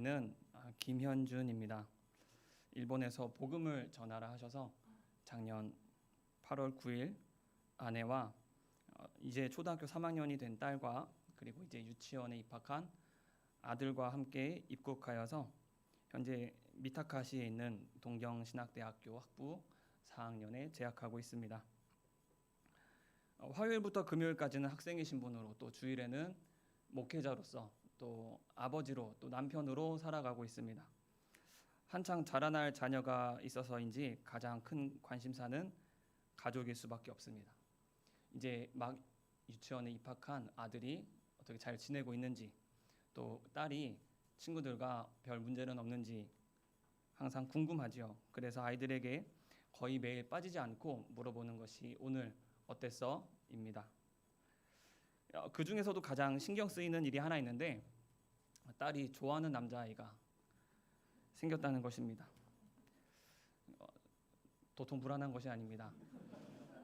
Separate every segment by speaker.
Speaker 1: 있는 아, 김현준입니다. 일본에서 복음을 전하라 하셔서 작년 8월 9일 아내와 어, 이제 초등학교 3학년이 된 딸과 그리고 이제 유치원에 입학한 아들과 함께 입국하여서 현재 미타카시에 있는 동경신학대학교 학부 4학년에 재학하고 있습니다. 어, 화요일부터 금요일까지는 학생의 신분으로 또 주일에는 목회자로서 또 아버지로 또 남편으로 살아가고 있습니다. 한창 자라날 자녀가 있어서인지 가장 큰 관심사는 가족일 수밖에 없습니다. 이제 막 유치원에 입학한 아들이 어떻게 잘 지내고 있는지 또 딸이 친구들과 별 문제는 없는지 항상 궁금하지요. 그래서 아이들에게 거의 매일 빠지지 않고 물어보는 것이 오늘 어땠어? 입니다. 어, 그 중에서도 가장 신경 쓰이는 일이 하나 있는데 딸이 좋아하는 남자아이가 생겼다는 것입니다. 어, 도통 불안한 것이 아닙니다.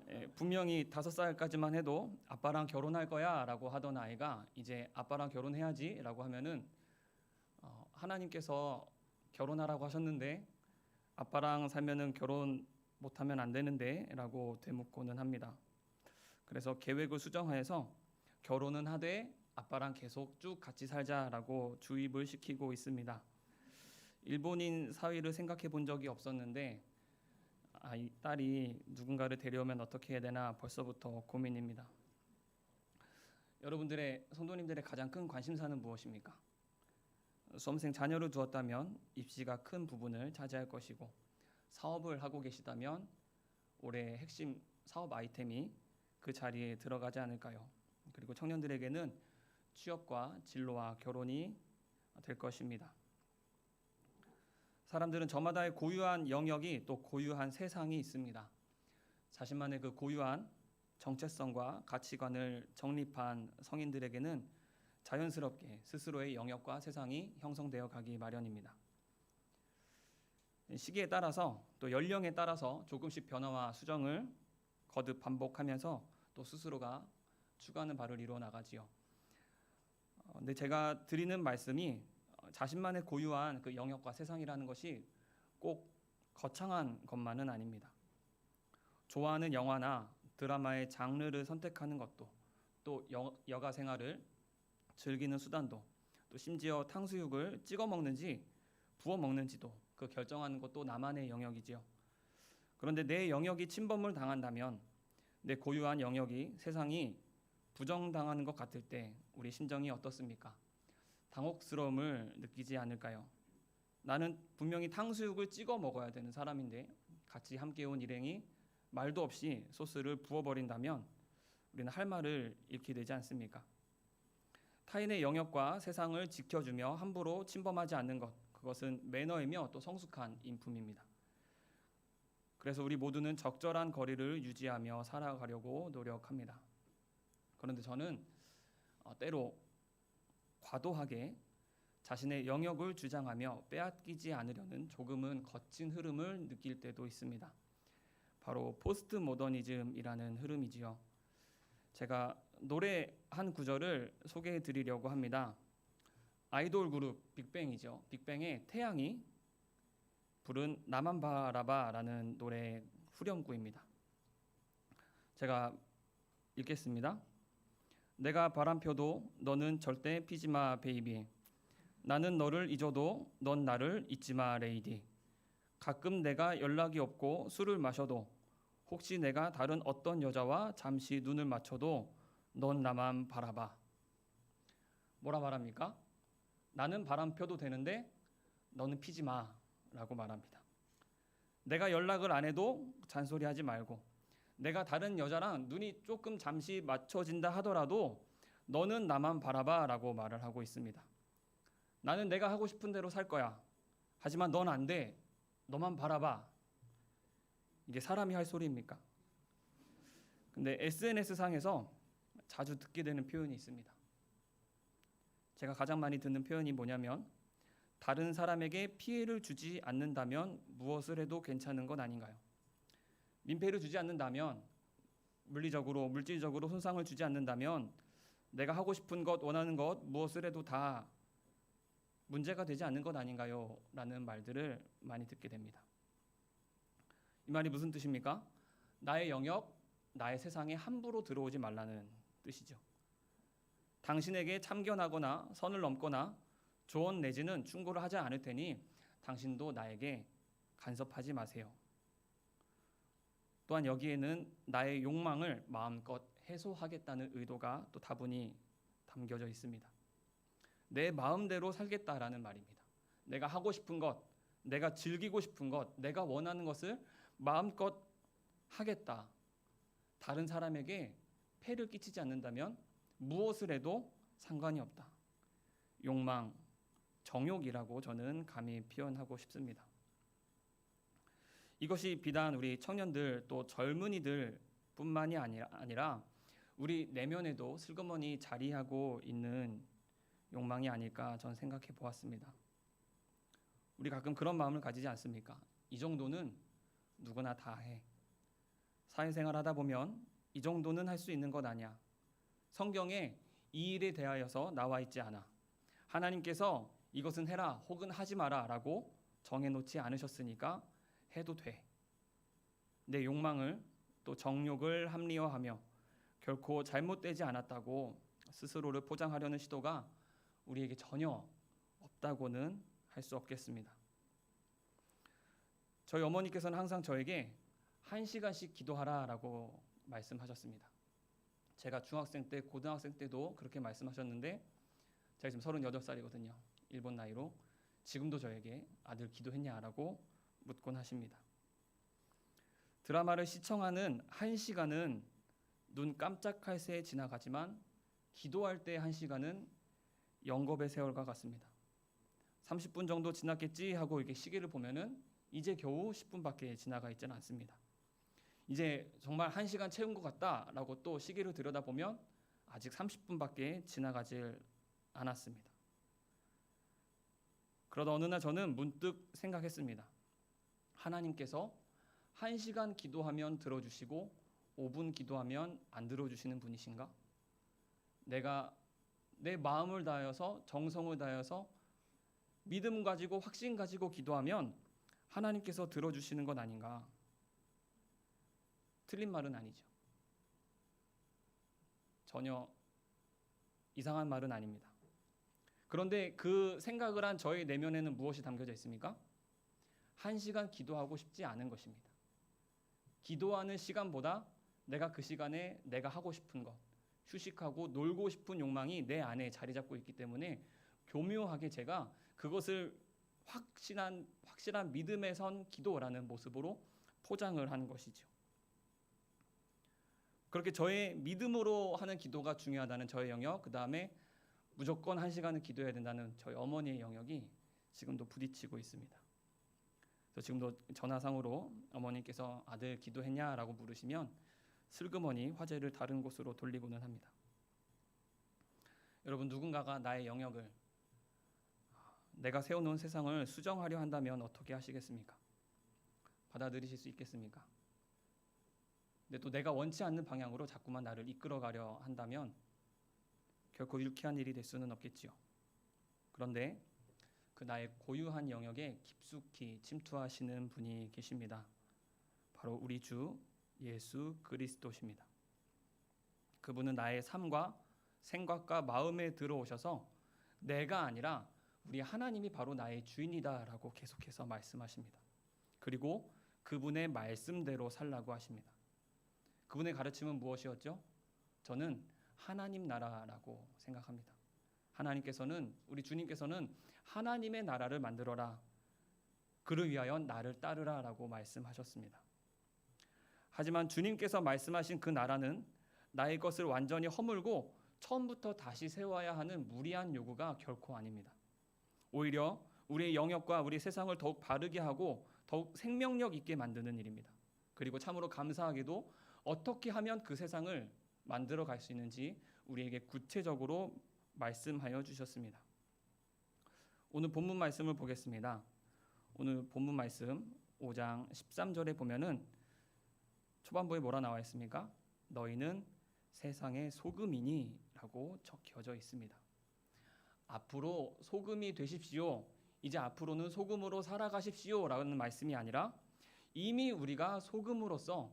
Speaker 1: 예, 분명히 다섯 살까지만 해도 아빠랑 결혼할 거야라고 하던 아이가 이제 아빠랑 결혼해야지라고 하면은 어, 하나님께서 결혼하라고 하셨는데 아빠랑 살면은 결혼 못하면 안 되는데라고 되묻고는 합니다. 그래서 계획을 수정하여서 결혼은 하되 아빠랑 계속 쭉 같이 살자라고 주입을 시키고 있습니다. 일본인 사위를 생각해 본 적이 없었는데 아이 딸이 누군가를 데려오면 어떻게 해야 되나 벌써부터 고민입니다. 여러분들의 성도님들의 가장 큰 관심사는 무엇입니까? 수험생 자녀를 두었다면 입시가 큰 부분을 차지할 것이고 사업을 하고 계시다면 올해 핵심 사업 아이템이 그 자리에 들어가지 않을까요? 그리고 청년들에게는 취업과 진로와 결혼이 될 것입니다. 사람들은 저마다의 고유한 영역이 또 고유한 세상이 있습니다. 자신만의 그 고유한 정체성과 가치관을 정립한 성인들에게는 자연스럽게 스스로의 영역과 세상이 형성되어 가기 마련입니다. 시기에 따라서 또 연령에 따라서 조금씩 변화와 수정을 거듭 반복하면서 또 스스로가 추구하는 바를 이루어 나가지요. 어, 근데 제가 드리는 말씀이 어, 자신만의 고유한 그 영역과 세상이라는 것이 꼭 거창한 것만은 아닙니다. 좋아하는 영화나 드라마의 장르를 선택하는 것도 또 여, 여가 생활을 즐기는 수단도 또 심지어 탕수육을 찍어 먹는지 부어 먹는지도 그 결정하는 것도 나만의 영역이지요. 그런데 내 영역이 침범을 당한다면 내 고유한 영역이 세상이 부정당하는 것 같을 때 우리 심정이 어떻습니까? 당혹스러움을 느끼지 않을까요? 나는 분명히 탕수육을 찍어 먹어야 되는 사람인데 같이 함께 온 일행이 말도 없이 소스를 부어버린다면 우리는 할 말을 잃게 되지 않습니까? 타인의 영역과 세상을 지켜주며 함부로 침범하지 않는 것 그것은 매너이며 또 성숙한 인품입니다. 그래서 우리 모두는 적절한 거리를 유지하며 살아가려고 노력합니다. 그런데 저는 어, 때로 과도하게 자신의 영역을 주장하며 빼앗기지 않으려는 조금은 거친 흐름을 느낄 때도 있습니다. 바로 포스트 모더니즘이라는 흐름이지요. 제가 노래 한 구절을 소개해 드리려고 합니다. 아이돌 그룹 빅뱅이죠. 빅뱅의 태양이 부른 나만 바라봐라는 노래 후렴구입니다. 제가 읽겠습니다. 내가 바람 펴도 너는 절대 피지 마 베이비. 나는 너를 잊어도 넌 나를 잊지 마 레이디. 가끔 내가 연락이 없고 술을 마셔도 혹시 내가 다른 어떤 여자와 잠시 눈을 맞춰도 넌 나만 바라봐. 뭐라 말합니까? 나는 바람 펴도 되는데 너는 피지 마라고 말합니다. 내가 연락을 안 해도 잔소리하지 말고 내가 다른 여자랑 눈이 조금 잠시 맞춰진다 하더라도 너는 나만 바라봐 라고 말을 하고 있습니다. 나는 내가 하고 싶은 대로 살 거야. 하지만 넌 안 돼. 너만 바라봐. 이게 사람이 할 소리입니까? 근데 SNS 상에서 자주 듣게 되는 표현이 있습니다. 제가 가장 많이 듣는 표현이 뭐냐면 다른 사람에게 피해를 주지 않는다면 무엇을 해도 괜찮은 것 아닌가요? 민폐를 주지 않는다면 물리적으로 물질적으로 손상을 주지 않는다면 내가 하고 싶은 것 원하는 것 무엇을 해도 다 문제가 되지 않는 것 아닌가요? 라는 말들을 많이 듣게 됩니다. 이 말이 무슨 뜻입니까? 나의 영역, 나의 세상에 함부로 들어오지 말라는 뜻이죠. 당신에게 참견하거나 선을 넘거나 조언 내지는 충고를 하지 않을 테니 당신도 나에게 간섭하지 마세요. 또한 여기에는 나의 욕망을 마음껏 해소하겠다는 의도가 또 다분히 담겨져 있습니다. 내 마음대로 살겠다라는 말입니다. 내가 하고 싶은 것, 내가 즐기고 싶은 것, 내가 원하는 것을 마음껏 하겠다. 다른 사람에게 폐를 끼치지 않는다면 무엇을 해도 상관이 없다. 욕망, 정욕이라고 저는 감히 표현하고 싶습니다. 이것이 비단 우리 청년들 또 젊은이들 뿐만이 아니라, 우리 내면에도 슬그머니 자리하고 있는 욕망이 아닐까 저는 생각해 보았습니다. 우리 가끔 그런 마음을 가지지 않습니까? 이 정도는 누구나 다 해. 사회생활 하다 보면 이 정도는 할 수 있는 것 아니야. 성경에 이 일에 대하여서 나와 있지 않아. 하나님께서 이것은 해라 혹은 하지 마라 라고 정해놓지 않으셨으니까 해도 돼. 내 욕망을 또 정욕을 합리화하며 결코 잘못되지 않았다고 스스로를 포장하려는 시도가 우리에게 전혀 없다고는 할 수 없겠습니다. 저희 어머니께서는 항상 저에게 한 시간씩 기도하라라고 말씀하셨습니다. 제가 중학생 때, 고등학생 때도 그렇게 말씀하셨는데 제가 지금 38살이거든요. 일본 나이로 지금도 저에게 아들 기도했냐라고 묻곤 하십니다. 드라마를 시청하는 한 시간은 눈 깜짝할 새에 지나가지만 기도할 때 한 시간은 영겁의 세월과 같습니다. 30분 정도 지났겠지 하고 이렇게 시계를 보면은 이제 겨우 10분밖에 지나가 있지는 않습니다. 이제 정말 한 시간 채운 것 같다라고 또 시계를 들여다 보면 아직 30분밖에 지나가질 않았습니다. 그러다 어느 날 저는 문득 생각했습니다. 하나님께서 한 시간 기도하면 들어주시고 5분 기도하면 안 들어주시는 분이신가? 내가 내 마음을 다하여서 정성을 다하여서 믿음 가지고 확신 가지고 기도하면 하나님께서 들어주시는 건 아닌가? 틀린 말은 아니죠. 전혀 이상한 말은 아닙니다. 그런데 그 생각을 한 저의 내면에는 무엇이 담겨져 있습니까? 한 시간 기도하고 싶지 않은 것입니다. 기도하는 시간보다 내가 그 시간에 내가 하고 싶은 것, 휴식하고 놀고 싶은 욕망이 내 안에 자리 잡고 있기 때문에 교묘하게 제가 그것을 확신한 확실한 믿음에 선 기도라는 모습으로 포장을 하는 것이죠. 그렇게 저의 믿음으로 하는 기도가 중요하다는 저의 영역, 그 다음에 무조건 한 시간을 기도해야 된다는 저희 어머니의 영역이 지금도 부딪히고 있습니다. 그래서 지금도 전화상으로 어머니께서 아들 기도했냐라고 물으시면 슬그머니 화제를 다른 곳으로 돌리고는 합니다. 여러분 누군가가 나의 영역을 내가 세워놓은 세상을 수정하려 한다면 어떻게 하시겠습니까? 받아들이실 수 있겠습니까? 근데 또 내가 원치 않는 방향으로 자꾸만 나를 이끌어가려 한다면 결코 유쾌한 일이 될 수는 없겠지요. 그런데 그 나의 고유한 영역에 깊숙이 침투하시는 분이 계십니다. 바로 우리 주 예수 그리스도십니다. 그분은 나의 삶과 생각과 마음에 들어오셔서 내가 아니라 우리 하나님이 바로 나의 주인이다라고 계속해서 말씀하십니다. 그리고 그분의 말씀대로 살라고 하십니다. 그분의 가르침은 무엇이었죠? 저는 하나님 나라라고 생각합니다. 하나님께서는 우리 주님께서는 하나님의 나라를 만들어라. 그를 위하여 나를 따르라라고 말씀하셨습니다. 하지만 주님께서 말씀하신 그 나라는 나의 것을 완전히 허물고 처음부터 다시 세워야 하는 무리한 요구가 결코 아닙니다. 오히려 우리의 영역과 우리 세상을 더욱 바르게 하고 더욱 생명력 있게 만드는 일입니다. 그리고 참으로 감사하게도 어떻게 하면 그 세상을 만들어 갈 수 있는지 우리에게 구체적으로 말씀하여 주셨습니다. 오늘 본문 말씀을 보겠습니다. 오늘 본문 말씀 5장 13절에 보면은 초반부에 뭐라 나와 있습니까? 너희는 세상의 소금이니라고 적혀져 있습니다. 앞으로 소금이 되십시오. 이제 앞으로는 소금으로 살아가십시오라는 말씀이 아니라 이미 우리가 소금으로서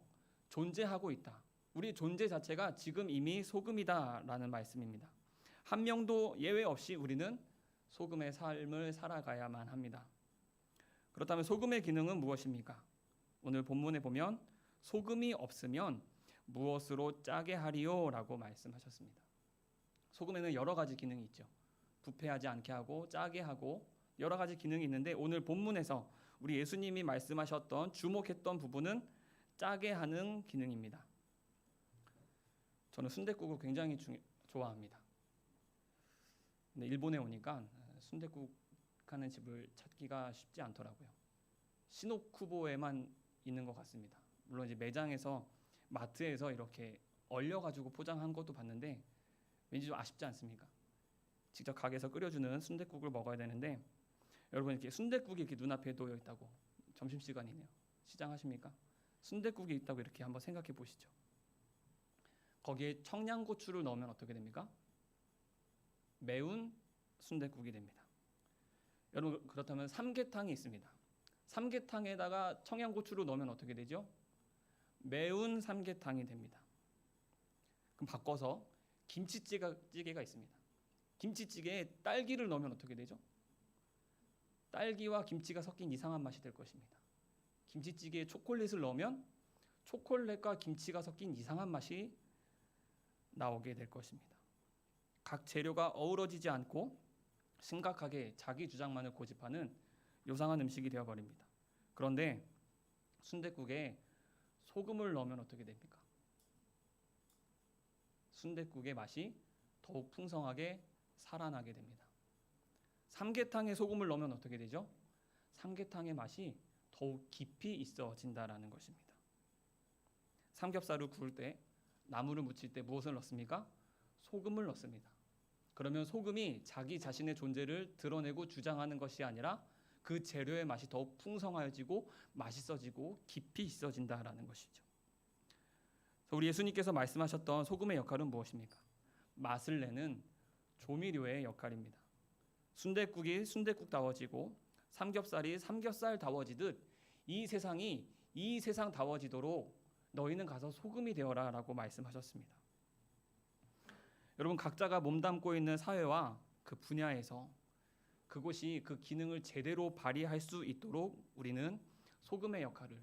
Speaker 1: 존재하고 있다. 우리 존재 자체가 지금 이미 소금이다라는 말씀입니다. 한 명도 예외 없이 우리는 소금의 삶을 살아가야만 합니다. 그렇다면 소금의 기능은 무엇입니까? 오늘 본문에 보면 소금이 없으면 무엇으로 짜게 하리요라고 말씀하셨습니다. 소금에는 여러 가지 기능이 있죠. 부패하지 않게 하고 짜게 하고 여러 가지 기능이 있는데 오늘 본문에서 우리 예수님이 말씀하셨던 주목했던 부분은 짜게 하는 기능입니다. 저는 순댓국을 굉장히 중, 좋아합니다. 근데 일본에 오니까 순댓국 하는 집을 찾기가 쉽지 않더라고요. 시노쿠보에만 있는 것 같습니다. 물론 이제 매장에서 마트에서 이렇게 얼려 가지고 포장한 것도 봤는데 왠지 좀 아쉽지 않습니까? 직접 가게에서 끓여주는 순댓국을 먹어야 되는데 여러분 이렇게 순댓국이 이렇게 눈앞에 놓여 있다고 점심 시간이네요. 시장 하십니까? 순댓국이 있다고 이렇게 한번 생각해 보시죠. 거기에 청양고추를 넣으면 어떻게 됩니까? 매운 순댓국이 됩니다. 여러분 그렇다면 삼계탕이 있습니다. 삼계탕에다가 청양고추를 넣으면 어떻게 되죠? 매운 삼계탕이 됩니다. 그럼 바꿔서 김치찌개가 찌개가 있습니다. 김치찌개에 딸기를 넣으면 어떻게 되죠? 딸기와 김치가 섞인 이상한 맛이 될 것입니다. 김치찌개에 초콜릿을 넣으면 초콜릿과 김치가 섞인 이상한 맛이 나오게 될 것입니다. 각 재료가 어우러지지 않고 심각하게 자기 주장만을 고집하는 요상한 음식이 되어 버립니다. 그런데 순댓국에 소금을 넣으면 어떻게 됩니까? 순댓국의 맛이 더욱 풍성하게 살아나게 됩니다. 삼계탕에 소금을 넣으면 어떻게 되죠? 삼계탕의 맛이 더욱 깊이 있어진다라는 것입니다. 삼겹살을 구울 때 나물을 무칠 때 무엇을 넣습니까? 소금을 넣습니다. 그러면 소금이 자기 자신의 존재를 드러내고 주장하는 것이 아니라 그 재료의 맛이 더욱 풍성해지고 맛있어지고 깊이 있어진다라는 것이죠. 우리 예수님께서 말씀하셨던 소금의 역할은 무엇입니까? 맛을 내는 조미료의 역할입니다. 순대국이 순대국다워지고 삼겹살이 삼겹살다워지듯 이 세상이 이 세상다워지도록 너희는 가서 소금이 되어라라고 말씀하셨습니다. 여러분 각자가 몸담고 있는 사회와 그 분야에서 그곳이 그 기능을 제대로 발휘할 수 있도록 우리는 소금의 역할을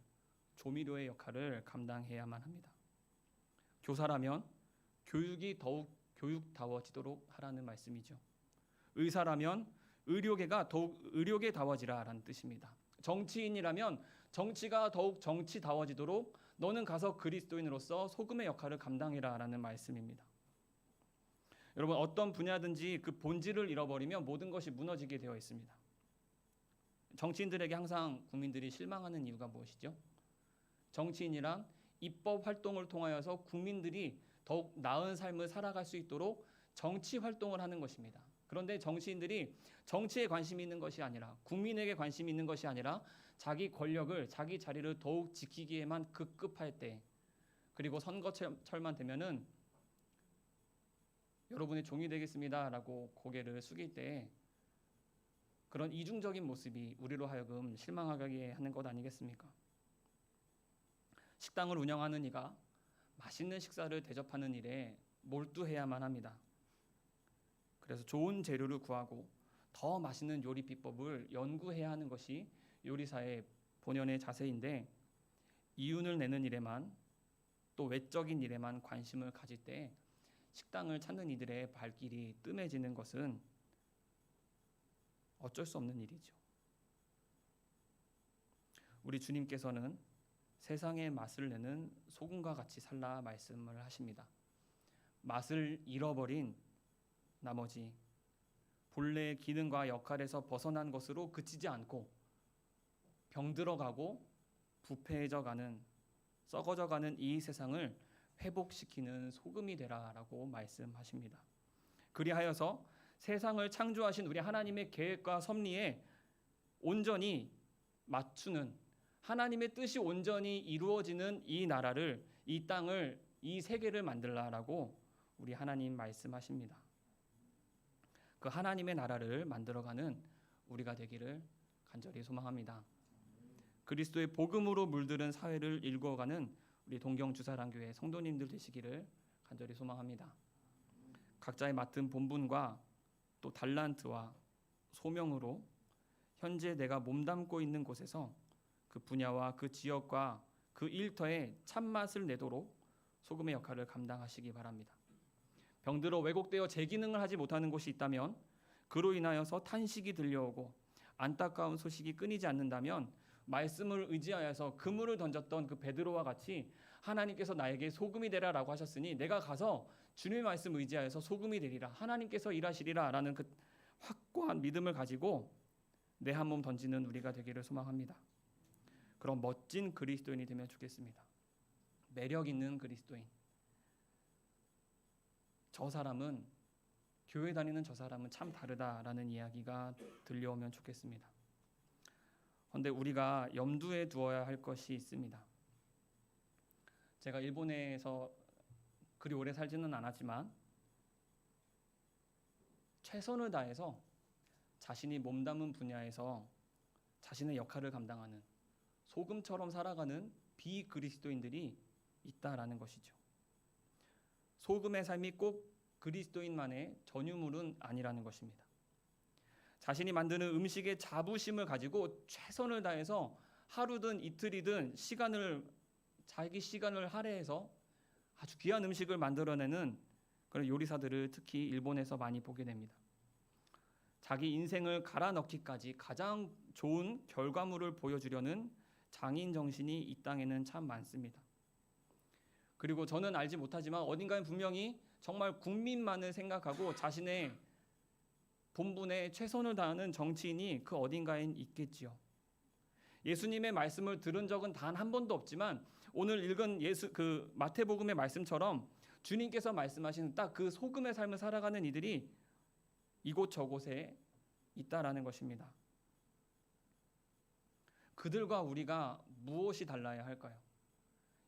Speaker 1: 조미료의 역할을 감당해야만 합니다. 교사라면 교육이 더욱 교육다워지도록 하라는 말씀이죠. 의사라면 의료계가 더욱 의료계다워지라라는 뜻입니다. 정치인이라면 정치가 더욱 정치다워지도록 너는 가서 그리스도인으로서 소금의 역할을 감당해라라는 말씀입니다. 여러분 어떤 분야든지 그 본질을 잃어버리면 모든 것이 무너지게 되어 있습니다. 정치인들에게 항상 국민들이 실망하는 이유가 무엇이죠? 정치인이란 입법 활동을 통하여서 국민들이 더욱 나은 삶을 살아갈 수 있도록 정치 활동을 하는 것입니다. 그런데 정치인들이 정치에 관심이 있는 것이 아니라 국민에게 관심이 있는 것이 아니라 자기 권력을 자기 자리를 더욱 지키기에만 급급할 때 그리고 선거철만 되면은 여러분의 종이 되겠습니다라고 고개를 숙일 때 그런 이중적인 모습이 우리로 하여금 실망하게 하는 것 아니겠습니까? 식당을 운영하는 이가 맛있는 식사를 대접하는 일에 몰두해야만 합니다. 그래서 좋은 재료를 구하고 더 맛있는 요리 비법을 연구해야 하는 것이 요리사의 본연의 자세인데 이윤을 내는 일에만 또 외적인 일에만 관심을 가질 때 식당을 찾는 이들의 발길이 뜸해지는 것은 어쩔 수 없는 일이죠. 우리 주님께서는 세상의 맛을 내는 소금과 같이 살라 말씀을 하십니다. 맛을 잃어버린 나머지 본래의 기능과 역할에서 벗어난 것으로 그치지 않고 병들어가고 부패해져가는 썩어져가는 이 세상을 회복시키는 소금이 되라라고 말씀하십니다. 그리하여서 세상을 창조하신 우리 하나님의 계획과 섭리에 온전히 맞추는 하나님의 뜻이 온전히 이루어지는 이 나라를 이 땅을 이 세계를 만들라라고 우리 하나님 말씀하십니다. 그 하나님의 나라를 만들어가는 우리가 되기를 간절히 소망합니다. 그리스도의 복음으로 물들은 사회를 일구어가는 우리 동경 주사랑교회 성도님들 되시기를 간절히 소망합니다. 각자의 맡은 본분과 또 달란트와 소명으로 현재 내가 몸담고 있는 곳에서 그 분야와 그 지역과 그 일터에 참맛을 내도록 소금의 역할을 감당하시기 바랍니다. 병들어 왜곡되어 제 기능을 하지 못하는 곳이 있다면 그로 인하여서 탄식이 들려오고 안타까운 소식이 끊이지 않는다면 말씀을 의지하여서 그물을 던졌던 그 베드로와 같이 하나님께서 나에게 소금이 되라라고 하셨으니 내가 가서 주님의 말씀 의지하여서 소금이 되리라 하나님께서 일하시리라라는 그 확고한 믿음을 가지고 내 한 몸 던지는 우리가 되기를 소망합니다. 그런 멋진 그리스도인이 되면 좋겠습니다. 매력 있는 그리스도인. 저 사람은 교회 다니는 저 사람은 참 다르다라는 이야기가 들려오면 좋겠습니다. 그런데 우리가 염두에 두어야 할 것이 있습니다. 제가 일본에서 그리 오래 살지는 않았지만 최선을 다해서 자신이 몸담은 분야에서 자신의 역할을 감당하는 소금처럼 살아가는 비그리스도인들이 있다라는 것이죠. 소금의 삶이 꼭 그리스도인만의 전유물은 아니라는 것입니다. 자신이 만드는 음식에 자부심을 가지고 최선을 다해서 하루든 이틀이든 시간을 자기 시간을 할애해서 아주 귀한 음식을 만들어내는 그런 요리사들을 특히 일본에서 많이 보게 됩니다. 자기 인생을 갈아 넣기까지 가장 좋은 결과물을 보여주려는 장인 정신이 이 땅에는 참 많습니다. 그리고 저는 알지 못하지만 어딘가에 분명히 정말 국민만을 생각하고 자신의 본분에 최선을 다하는 정치인이 그 어딘가엔 있겠지요. 예수님의 말씀을 들은 적은 단 한 번도 없지만 오늘 읽은 예수 그 마태복음의 말씀처럼 주님께서 말씀하신 딱 그 소금의 삶을 살아가는 이들이 이곳 저곳에 있다라는 것입니다. 그들과 우리가 무엇이 달라야 할까요?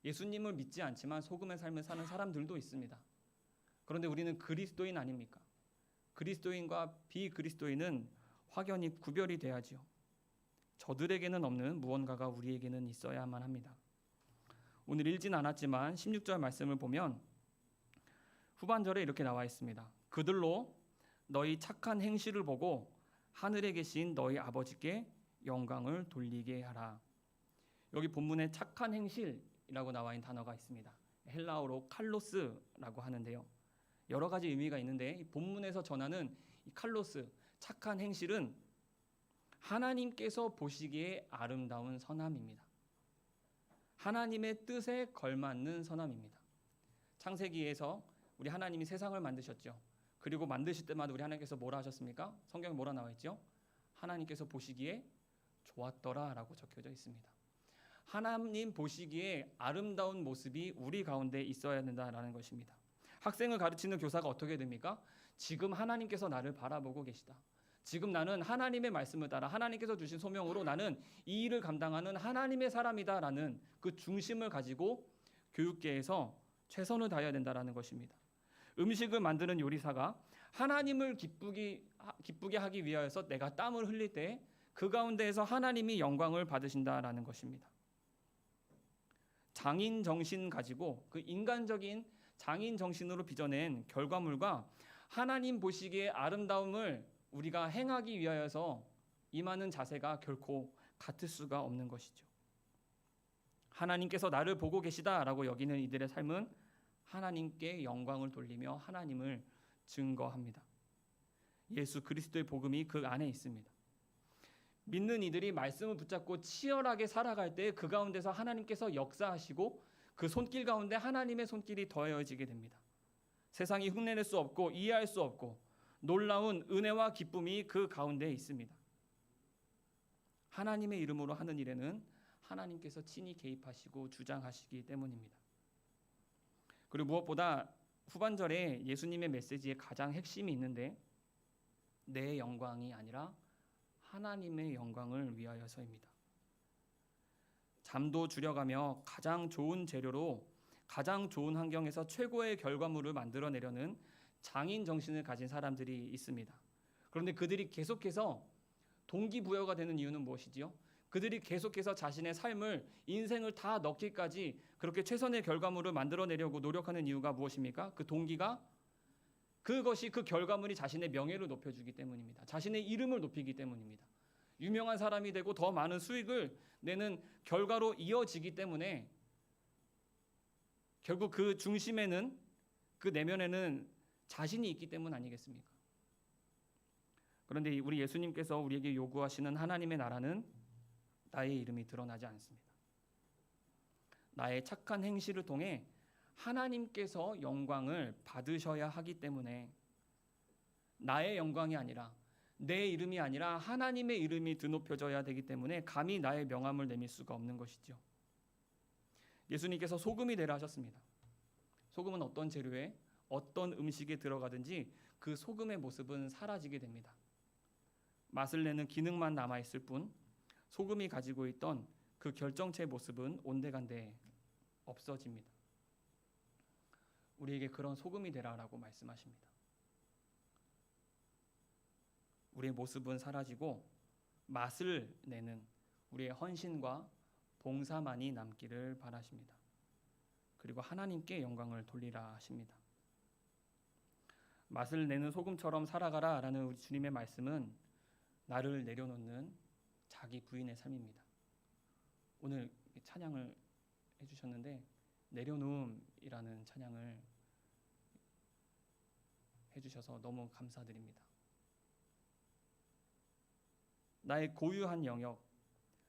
Speaker 1: 예수님을 믿지 않지만 소금의 삶을 사는 사람들도 있습니다. 그런데 우리는 그리스도인 아닙니까? 그리스도인과 비그리스도인은 확연히 구별이 돼야지요. 저들에게는 없는 무언가가 우리에게는 있어야만 합니다. 오늘 읽진 않았지만 16절 말씀을 보면 후반절에 이렇게 나와 있습니다. 그들로 너희 착한 행실을 보고 하늘에 계신 너희 아버지께 영광을 돌리게 하라. 여기 본문에 착한 행실이라고 나와 있는 단어가 있습니다. 헬라어로 칼로스라고 하는데요. 여러 가지 의미가 있는데 이 본문에서 전하는 이 칼로스 착한 행실은 하나님께서 보시기에 아름다운 선함입니다. 하나님의 뜻에 걸맞는 선함입니다. 창세기에서 우리 하나님이 세상을 만드셨죠. 그리고 만드실 때마다 우리 하나님께서 뭐라 하셨습니까? 성경에 뭐라 나와 있죠? 하나님께서 보시기에 좋았더라라고 적혀져 있습니다. 하나님 보시기에 아름다운 모습이 우리 가운데 있어야 된다라는 것입니다. 학생을 가르치는 교사가 어떻게 됩니까? 지금 하나님께서 나를 바라보고 계시다. 지금 나는 하나님의 말씀을 따라 하나님께서 주신 소명으로 나는 이 일을 감당하는 하나님의 사람이다라는 그 중심을 가지고 교육계에서 최선을 다해야 된다라는 것입니다. 음식을 만드는 요리사가 하나님을 기쁘게 기쁘게 하기 위하여서 내가 땀을 흘릴 때 그 가운데에서 하나님이 영광을 받으신다라는 것입니다. 장인 정신 가지고 그 인간적인 장인 정신으로 빚어낸 결과물과 하나님 보시기에 아름다움을 우리가 행하기 위하여서 임하는 자세가 결코 같을 수가 없는 것이죠. 하나님께서 나를 보고 계시다라고 여기는 이들의 삶은 하나님께 영광을 돌리며 하나님을 증거합니다. 예수 그리스도의 복음이 그 안에 있습니다. 믿는 이들이 말씀을 붙잡고 치열하게 살아갈 때 그 가운데서 하나님께서 역사하시고 그 손길 가운데 하나님의 손길이 더해지게 됩니다. 세상이 흉내낼 수 없고 이해할 수 없고 놀라운 은혜와 기쁨이 그 가운데 있습니다. 하나님의 이름으로 하는 일에는 하나님께서 친히 개입하시고 주장하시기 때문입니다. 그리고 무엇보다 후반절에 예수님의 메시지의 가장 핵심이 있는데 내 영광이 아니라 하나님의 영광을 위하여서입니다. 잠도 줄여가며 가장 좋은 재료로 가장 좋은 환경에서 최고의 결과물을 만들어내려는 장인 정신을 가진 사람들이 있습니다. 그런데 그들이 계속해서 동기부여가 되는 이유는 무엇이지요? 그들이 계속해서 자신의 삶을 인생을 다 넣기까지 그렇게 최선의 결과물을 만들어내려고 노력하는 이유가 무엇입니까? 그 동기가 그것이 그 결과물이 자신의 명예를 높여주기 때문입니다. 자신의 이름을 높이기 때문입니다. 유명한 사람이 되고 더 많은 수익을 내는 결과로 이어지기 때문에 결국 그 중심에는 그 내면에는 자신이 있기 때문 아니겠습니까? 그런데 우리 예수님께서 우리에게 요구하시는 하나님의 나라는 나의 이름이 드러나지 않습니다. 나의 착한 행실을 통해 하나님께서 영광을 받으셔야 하기 때문에 나의 영광이 아니라 내 이름이 아니라 하나님의 이름이 드높여져야 되기 때문에 감히 나의 명함을 내밀 수가 없는 것이죠. 예수님께서 소금이 되라 하셨습니다. 소금은 어떤 재료에 어떤 음식에 들어가든지 그 소금의 모습은 사라지게 됩니다. 맛을 내는 기능만 남아 있을 뿐 소금이 가지고 있던 그 결정체 모습은 온데간데 없어집니다. 우리에게 그런 소금이 되라라고 말씀하십니다. 우리의 모습은 사라지고 맛을 내는 우리의 헌신과 봉사만이 남기를 바라십니다. 그리고 하나님께 영광을 돌리라 하십니다. 맛을 내는 소금처럼 살아가라 라는 우리 주님의 말씀은 나를 내려놓는 자기 부인의 삶입니다. 오늘 찬양을 해주셨는데 내려놓음이라는 찬양을 해주셔서 너무 감사드립니다. 나의 고유한 영역,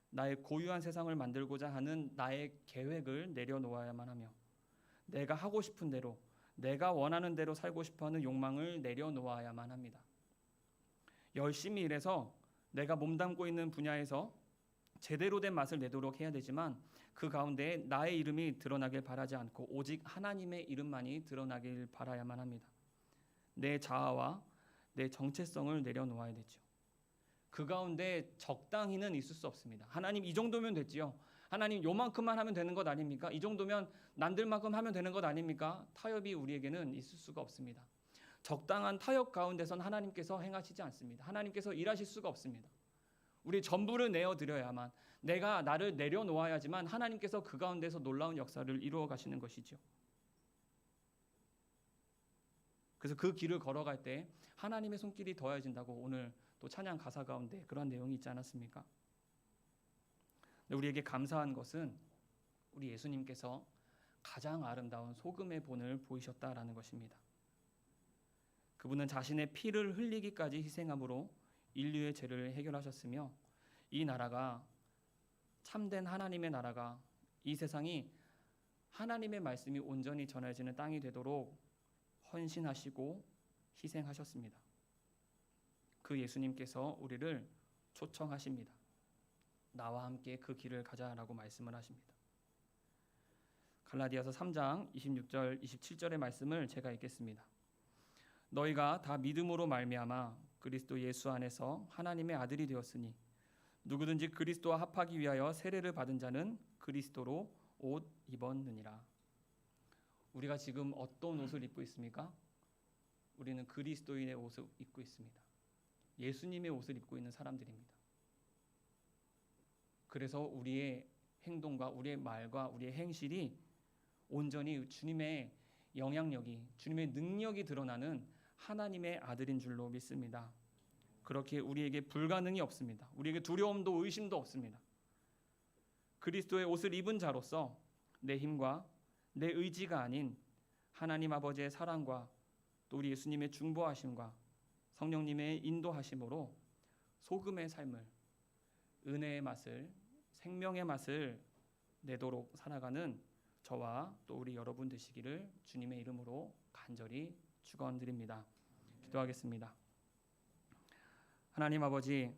Speaker 1: 나의 고유한 세상을 만들고자 하는 나의 계획을 내려놓아야만 하며 내가 하고 싶은 대로 내가 원하는 대로 살고 싶어 하는 욕망을 내려놓아야만 합니다. 열심히 일해서 내가 몸담고 있는 분야에서 제대로 된 맛을 내도록 해야 되지만 그 가운데 나의 이름이 드러나길 바라지 않고 오직 하나님의 이름만이 드러나길 바라야만 합니다. 내 자아와 내 정체성을 내려놓아야 되죠. 그 가운데 적당히는 있을 수 없습니다. 하나님 이 정도면 됐지요. 하나님 요만큼만 하면 되는 것 아닙니까? 이 정도면 남들만큼 하면 되는 것 아닙니까? 타협이 우리에게는 있을 수가 없습니다. 적당한 타협 가운데선 하나님께서 행하시지 않습니다. 하나님께서 일하실 수가 없습니다. 우리 전부를 내어 드려야만 내가 나를 내려놓아야지만 하나님께서 그 가운데서 놀라운 역사를 이루어 가시는 것이죠. 그래서 그 길을 걸어갈 때 하나님의 손길이 더해진다고 오늘 또 찬양 가사 가운데 그런 내용이 있지 않았습니까? 우리에게 감사한 것은 우리 예수님께서 가장 아름다운 소금의 본을 보이셨다라는 것입니다. 그분은 자신의 피를 흘리기까지 희생함으로 인류의 죄를 해결하셨으며 이 나라가 참된 하나님의 나라가 이 세상이 하나님의 말씀이 온전히 전해지는 땅이 되도록 헌신하시고 희생하셨습니다. 그 예수님께서 우리를 초청하십니다. 나와 함께 그 길을 가자라고 말씀을 하십니다. 갈라디아서 3장 26절 27절의 말씀을 제가 읽겠습니다. 너희가 다 믿음으로 말미암아 그리스도 예수 안에서 하나님의 아들이 되었으니 누구든지 그리스도와 합하기 위하여 세례를 받은 자는 그리스도로 옷 입었느니라. 우리가 지금 어떤 옷을 입고 있습니까? 우리는 그리스도인의 옷을 입고 있습니다. 예수님의 옷을 입고 있는 사람들입니다. 그래서 우리의 행동과 우리의 말과 우리의 행실이 온전히 주님의 영향력이 주님의 능력이 드러나는 하나님의 아들인 줄로 믿습니다. 그렇게 우리에게 불가능이 없습니다. 우리에게 두려움도 의심도 없습니다. 그리스도의 옷을 입은 자로서 내 힘과 내 의지가 아닌 하나님 아버지의 사랑과 또 우리 예수님의 중보하심과 성령님의 인도하심으로 소금의 삶을 은혜의 맛을 생명의 맛을 내도록 살아가는 저와 또 우리 여러분 되시기를 주님의 이름으로 간절히 축원드립니다. 기도하겠습니다. 하나님 아버지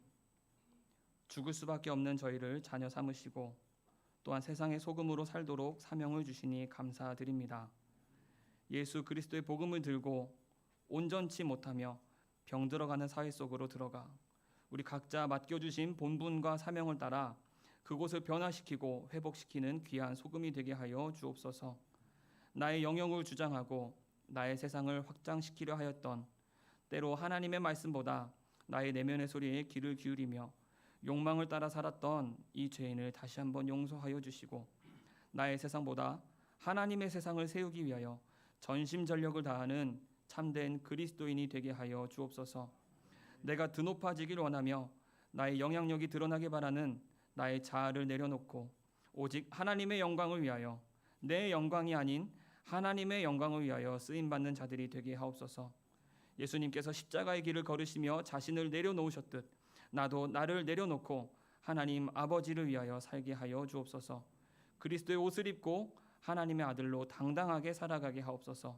Speaker 1: 죽을 수밖에 없는 저희를 자녀 삼으시고 또한 세상의 소금으로 살도록 사명을 주시니 감사드립니다. 예수 그리스도의 복음을 들고 온전치 못하며 병들어가는 사회 속으로 들어가 우리 각자 맡겨주신 본분과 사명을 따라 그곳을 변화시키고 회복시키는 귀한 소금이 되게 하여 주옵소서. 나의 영역을 주장하고 나의 세상을 확장시키려 하였던 때로 하나님의 말씀보다 나의 내면의 소리에 귀를 기울이며 욕망을 따라 살았던 이 죄인을 다시 한번 용서하여 주시고 나의 세상보다 하나님의 세상을 세우기 위하여 전심 전력을 다하는 참된 그리스도인이 되게 하여 주옵소서. 내가 드높아지길 원하며 나의 영향력이 드러나게 바라는 나의 자아를 내려놓고 오직 하나님의 영광을 위하여 내 영광이 아닌 하나님의 영광을 위하여 쓰임 받는 자들이 되게 하옵소서. 예수님께서 십자가의 길을 걸으시며 자신을 내려놓으셨듯 나도 나를 내려놓고 하나님 아버지를 위하여 살게 하여 주옵소서. 그리스도의 옷을 입고 하나님의 아들로 당당하게 살아가게 하옵소서.